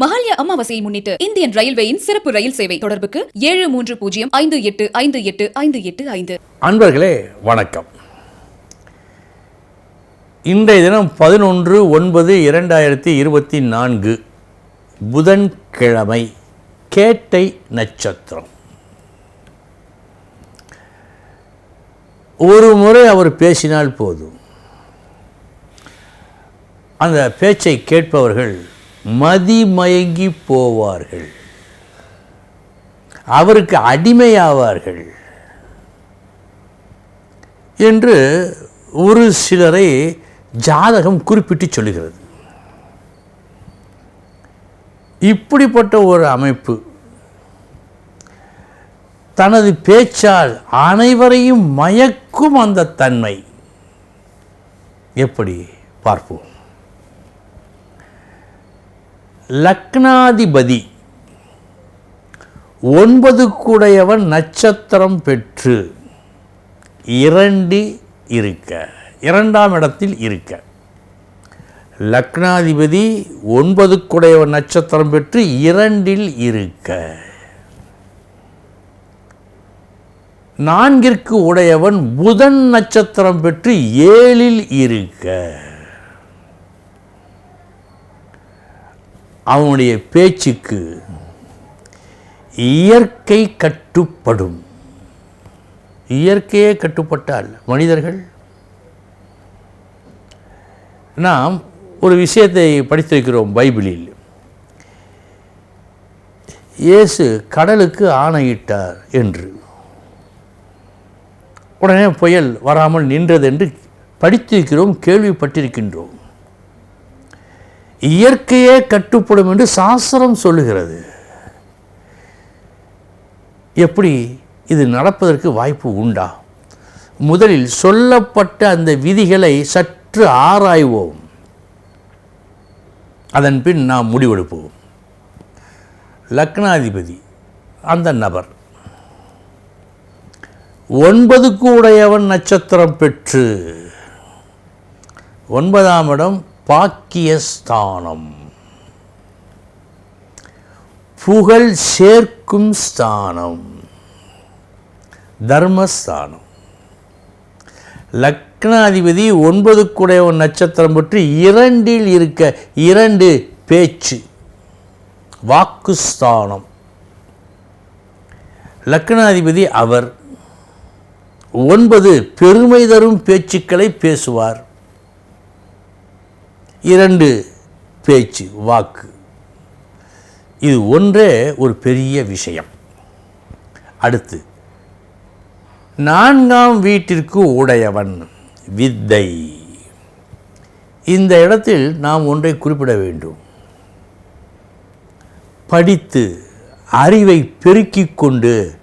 மகாலய அமாவாசையை முன்னிட்டு இந்தியன் ரயில்வேயின் சிறப்பு ரயில் சேவை தொடர்புக்கு ஏழு மூன்று பூஜ்ஜியம் ஐந்து எட்டு ஐந்து எட்டு ஐந்து எட்டு ஐந்து. அன்பர்களே வணக்கம். இன்றைய தினம் பதினொன்று ஒன்பது இரண்டாயிரத்தி இருபத்தி நான்கு புதன்கிழமை கேட்டை நட்சத்திரம். ஒரு முறை அவர் பேசினால் போதும். அந்த பேச்சை கேட்பவர்கள் மதிமயங்கி போவார்கள். அவருக்கு அடிமையாவார்கள். என்று ஒரு சிலரை ஜாதகம் குறிப்பிட்டு சொல்லுகிறது. இப்படிப்பட்ட ஒரு அமைப்பு தனது பேச்சால் அனைவரையும் மயக்கும் அந்த தன்மை. எப்படி பார்ப்போம். லக்னாதிபதி. ஒன்பது கூடையவன் நட்சத்திரம் பெற்று இரண்டு இருக்க. இரண்டாம் இடத்தில் இருக்க. லக்னாதிபதி ஒன்பது குடையவன் நட்சத்திரம் பெற்று இரண்டில் இருக்க. நான்கிற்கு உடையவன் புதன் நட்சத்திரம் பெற்று ஏழில் இருக்க. அவனுடைய பேச்சுக்கு இயற்கை கட்டுப்படும். இயற்கையே கட்டுப்பட்டால் மனிதர்கள்? நாம் ஒரு விஷயத்தை படித்திருக்கிறோம் பைபிளில். இயேசு கடலுக்கு ஆணையிட்டார் என்று. உடனே புயல் வராமல் நின்றது என்று படித்திருக்கிறோம் கேள்விப்பட்டிருக்கின்றோம். இயற்கையே கட்டுப்படும் என்று சாஸ்திரம் சொல்லுகிறது. எப்படி இது நடப்பதற்கு வாய்ப்பு உண்டா? முதலில் சொல்லப்பட்ட அந்த விதிகளை சற்று ஆராய்வோம். அதன் பின் நாம் முடிவெடுப்போம். லக்னாதிபதி அந்த நபர். ஒன்பதுக்கு உடையவன் நட்சத்திரம் பெற்று ஒன்பதாம் இடம் பாக்கியஸ்தானம். புகழ் சேர்க்கும் ஸ்தானம். தர்மஸ்தானம். லக்னாதிபதி ஒன்பது ஒரு நட்சத்திரம் பற்றி இரண்டில் இருக்க இரண்டு பேச்சு. வாக்குஸ்தானம். லக்னாதிபதி அவர் ஒன்பது பெருமை தரும் பேச்சுக்களை பேசுவார். இரண்டு பேச்சு வாக்கு. இது ஒன்றே ஒரு பெரிய விஷயம். அடுத்து நான்காம் வீட்டிற்கு உடையவன் வித்தை. இந்த இடத்தில் நாம் ஒன்றை குறிப்பிட வேண்டும். படித்து அறிவை பெருக்கிக் கொண்டு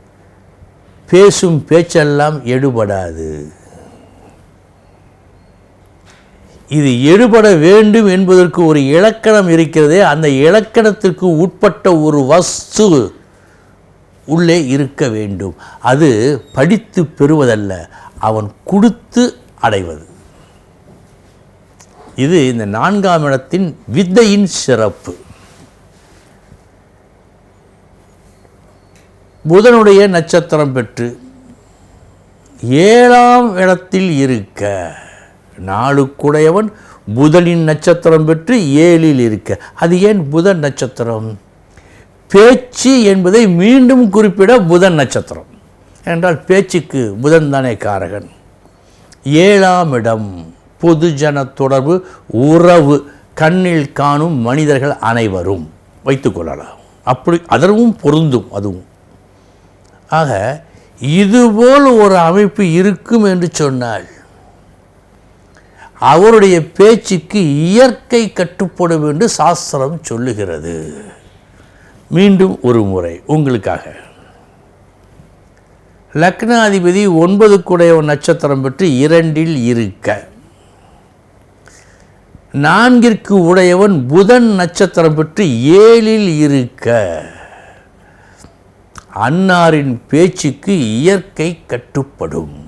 பேசும் பேச்செல்லாம் எடுபடாது. இது எடுபட வேண்டும் என்பதற்கு ஒரு இலக்கணம் இருக்கிறதே அந்த இலக்கணத்திற்கு உட்பட்ட ஒரு வஸ்து உள்ளே இருக்க வேண்டும். அது படித்து பெறுவதல்ல அவன் கொடுத்து அடைவது. இது இந்த நான்காம் இடத்தின் வித்தையின் சிறப்பு. புதனுடைய நட்சத்திரம் பெற்று ஏழாம் இடத்தில் இருக்க நாளுக்குடையவன் புதனின் நட்சத்திரம் பெற்று ஏழில் இருக்க. அது ஏன் புதன் நட்சத்திரம்? பேச்சு என்பதை மீண்டும் குறிப்பிட புதன் நட்சத்திரம். என்றால் பேச்சுக்கு புதன் தானே காரகன். ஏழாம் இடம் பொதுஜன தொடர்பு உறவு கண்ணில் காணும் மனிதர்கள் அனைவரும். வைத்துக்கொள்ளலாம் அப்படி அதற்கும் பொருந்தும் அதுவும். ஆக இதுபோல் ஒரு அமைப்பு இருக்கும் என்று சொன்னால் அவருடைய பேச்சுக்கு இயற்கை கட்டுப்படும் என்று சாஸ்திரம் சொல்லுகிறது. மீண்டும் ஒரு முறை உங்களுக்காக. லக்னாதிபதி ஒன்பது குடைய நட்சத்திரம் பெற்று இரண்டில் இருக்க. நான்கிற்கு உடையவன் புதன் நட்சத்திரம் பெற்று ஏழில் இருக்க. அன்னாரின் பேச்சுக்கு இயற்கை கட்டுப்படும்.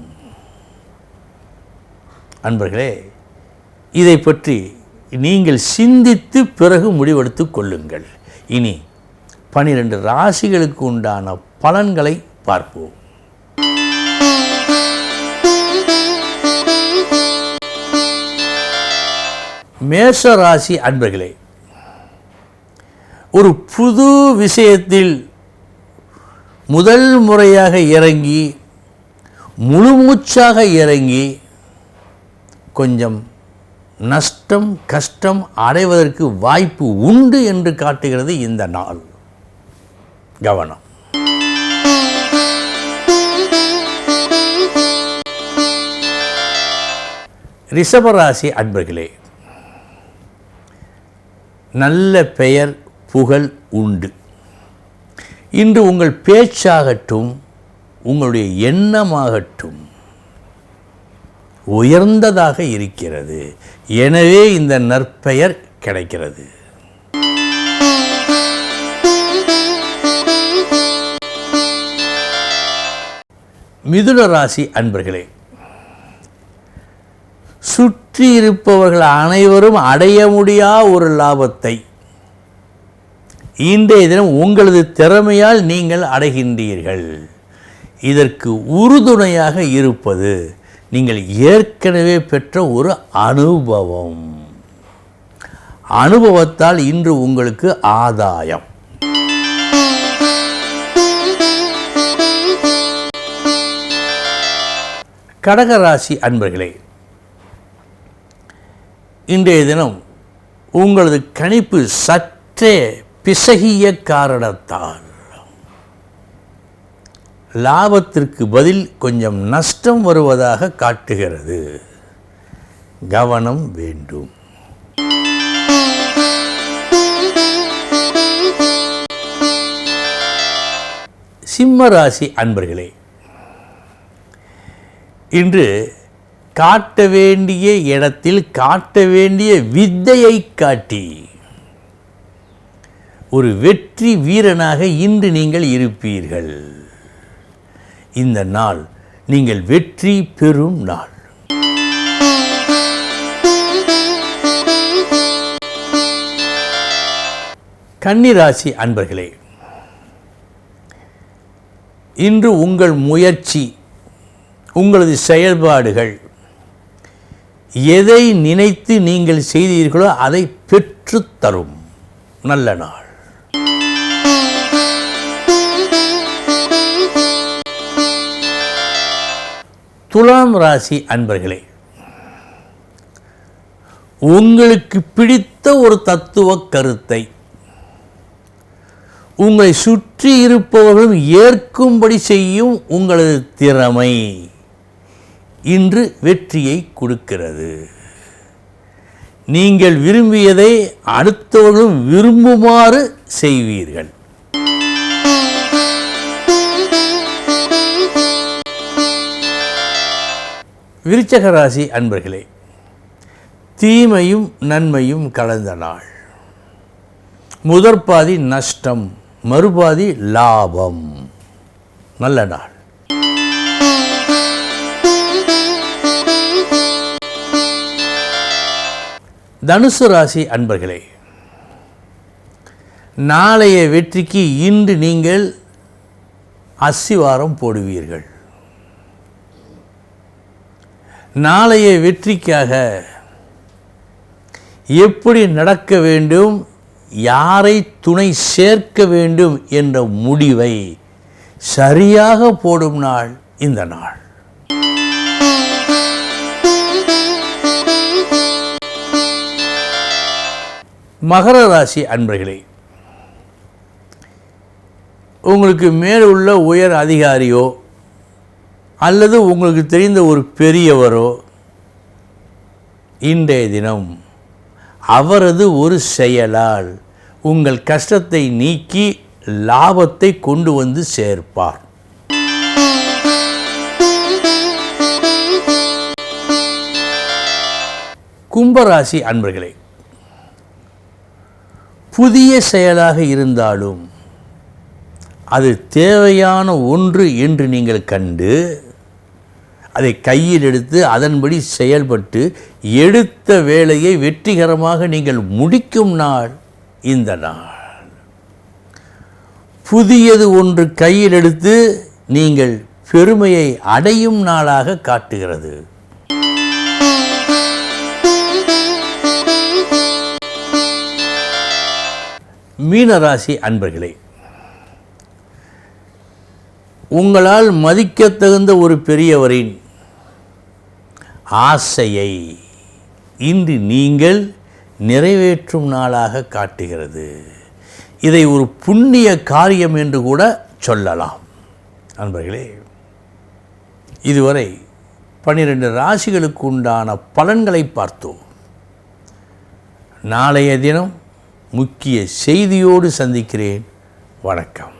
அன்பர்களே இதை பற்றி நீங்கள் சிந்தித்து பிறகு முடிவெடுத்து கொள்ளுங்கள். இனி பனிரெண்டு ராசிகளுக்கு உண்டான பலன்களை பார்ப்போம். மேஷ ராசி அன்பர்களே ஒரு புது விஷயத்தில் முதல் முறையாக இறங்கி முழுமூச்சாக இறங்கி கொஞ்சம் நஷ்டம் கஷ்டம் அடைவதற்கு வாய்ப்பு உண்டு என்று காட்டுகிறது இந்த நாள். கவனம். ரிஷபராசி அன்பர்களே நல்ல பெயர் புகழ் உண்டு. இன்று உங்கள் பேச்சாகட்டும் உங்களுடைய எண்ணமாகட்டும் உயர்ந்ததாக இருக்கிறது. எனவே இந்த நற்பெயர் கிடைக்கிறது. மிதுன ராசி அன்பர்களே சுற்றி இருப்பவர்கள் அனைவரும் அடைய முடியா ஒரு லாபத்தை? இன்றைய தினம் உங்களது திறமையால் நீங்கள் அடைகின்றீர்கள். இதற்கு உறுதுணையாக இருப்பது நீங்கள் ஏற்கனவே பெற்ற ஒரு அனுபவம். அனுபவத்தால் இன்று உங்களுக்கு ஆதாயம். கடகராசி அன்பர்களே இன்றைய தினம் உங்களது கணிப்பு சற்றே பிசகிய காரணத்தால் லாபத்திற்கு பதில் கொஞ்சம் நஷ்டம் வருவதாக காட்டுகிறது. கவனம் வேண்டும். சிம்ம ராசி அன்பர்களே இன்று காட்ட வேண்டிய இடத்தில் காட்ட வேண்டிய வித்தையை காட்டி ஒரு வெற்றி வீரனாக இன்று நீங்கள் இருப்பீர்கள். இந்த நாள். நீங்கள் வெற்றி பெறும் நாள். கன்னிராசி அன்பர்களே இன்று உங்கள் முயற்சி உங்களது செயல்பாடுகள் எதை நினைத்து நீங்கள் செய்தீர்களோ அதை பெற்றுத்தரும் நல்ல நாள். துலாம் ராசி அன்பர்களே உங்களுக்கு பிடித்த ஒரு தத்துவ கருத்தை உங்களை சுற்றி இருப்பவர்களும் ஏற்கும்படி செய்யும் உங்களது திறமை இன்று வெற்றியை கொடுக்கிறது. நீங்கள் விரும்பியதை அடுத்தவர்களும் விரும்புமாறு செய்வீர்கள். விருச்சக ராசி அன்பர்களே தீமையும் நன்மையும் கலந்த நாள். முதற் பாதி நஷ்டம் மறுபாதி லாபம். நல்ல நாள். தனுசு ராசி அன்பர்களே நாளைய வெற்றிக்கு இன்று நீங்கள் அஸ்திவாரம் போடுவீர்கள். நாளைய வெற்றிக்காக எப்படி நடக்க வேண்டும் யாரை துணை சேர்க்க வேண்டும் என்ற முடிவை சரியாக போடும் நாள் இந்த நாள். மகர ராசி அன்பர்களே உங்களுக்கு மேல் உள்ள உயர் அதிகாரியோ அல்லது உங்களுக்கு தெரிந்த ஒரு பெரியவரோ இன்றைய தினம் அவரது ஒரு செயலால் உங்கள் கஷ்டத்தை நீக்கி லாபத்தை கொண்டு வந்து சேர்ப்பார். கும்பராசி அன்பர்களே புதிய செயலாக இருந்தாலும் அது தேவையான ஒன்று என்று நீங்கள் கண்டு அதை கையில் எடுத்து அதன்படி செயல்பட்டு எடுத்த வேலையை வெற்றிகரமாக நீங்கள் முடிக்கும் நாள் இந்த நாள். புதியது ஒன்று கையில் எடுத்து நீங்கள் பெருமையை அடையும் நாளாக காட்டுகிறது. மீனராசி அன்பர்களே உங்களால் மதிக்கத்தகுந்த ஒரு பெரியவரின் ஆசையை இன்று நீங்கள் நிறைவேற்றும் நாளாக காட்டுகிறது. இதை ஒரு புண்ணிய காரியம் என்று கூட சொல்லலாம். நண்பர்களே இதுவரை பன்னிரண்டு ராசிகளுக்கு உண்டான பலன்களை பார்த்தோம். நாளைய தினம் முக்கிய செய்தியோடு சந்திக்கிறேன். வணக்கம்.